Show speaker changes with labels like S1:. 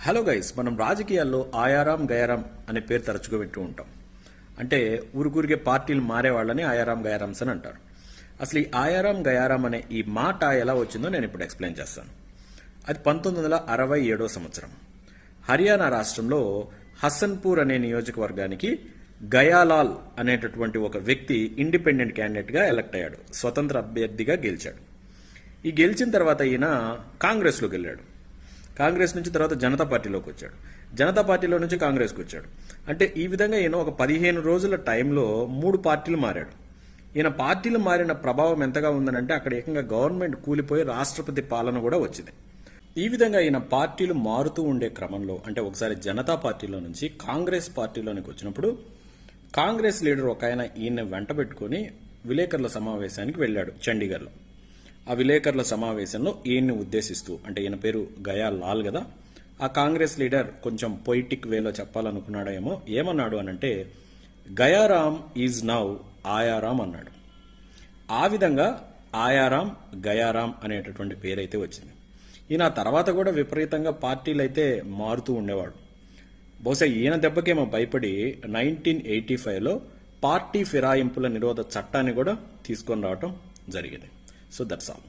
S1: Hello guys మనం రాజకీయాల్లో ఆయారాం గయారాం అనే పేరు తరచుగా వింటూ ఉంటాం. అంటే ఊరికూరికే పార్టీలు మారేవాళ్ళని ఆయారాం గయారామ్స్ అని అంటారు. అసలు ఈ ఆయారాం గయారాం అనే ఈ మాట ఎలా వచ్చిందో నేను ఇప్పుడు ఎక్స్ప్లెయిన్ చేస్తాను. అది పంతొమ్మిది వందల అరవై ఏడో సంవత్సరం. హర్యానా రాష్ట్రంలో హసన్పూర్ అనే నియోజకవర్గానికి గయాలాల్ అనేటటువంటి ఒక వ్యక్తి ఇండిపెండెంట్ క్యాండిడేట్గా ఎలక్ట్ అయ్యాడు. స్వతంత్ర అభ్యర్థిగా గెలిచాడు. ఈ గెలిచిన తర్వాత ఈయన కాంగ్రెస్లోకి వెళ్ళాడు. కాంగ్రెస్ నుంచి తర్వాత జనతా పార్టీలోకి వచ్చాడు. జనతా పార్టీలో నుంచి కాంగ్రెస్కి వచ్చాడు. అంటే ఈ విధంగా ఈయన ఒక పదిహేను రోజుల టైంలో మూడు పార్టీలు మారాడు. ఈయన పార్టీలు మారిన ప్రభావం ఎంతగా ఉందనంటే అక్కడ ఏకంగా గవర్నమెంట్ కూలిపోయి రాష్ట్రపతి పాలన కూడా వచ్చింది. ఈ విధంగా ఈయన పార్టీలు మారుతూ ఉండే క్రమంలో అంటే ఒకసారి జనతా పార్టీలో నుంచి కాంగ్రెస్ పార్టీలోనికి వచ్చినప్పుడు కాంగ్రెస్ లీడర్ ఒక ఆయన ఈయన వెంట పెట్టుకుని విలేకరుల సమావేశానికి వెళ్ళాడు చండీగఢ్లో. ఆ విలేకరుల సమావేశంలో ఈయన్ని ఉద్దేశిస్తూ అంటే ఈయన పేరు గయా లాల్ కదా ఆ కాంగ్రెస్ లీడర్ కొంచెం పొయిటిక్ వేలో చెప్పాలనుకున్నాడేమో ఏమన్నాడు అనంటే గయారామ్ ఈజ్ నౌ ఆయారామ్ అన్నాడు. ఆ విధంగా ఆయారాం గయారాం అనేటటువంటి పేరైతే వచ్చింది. ఈయన తర్వాత కూడా విపరీతంగా పార్టీలు అయితే మారుతూ ఉండేవాడు. బహుశా ఈయన దెబ్బకేమో భయపడి నైన్టీన్ ఎయిటీ ఫైవ్లో పార్టీ ఫిరాయింపుల నిరోధ చట్టాన్ని కూడా తీసుకొని రావటం జరిగింది. So that's all.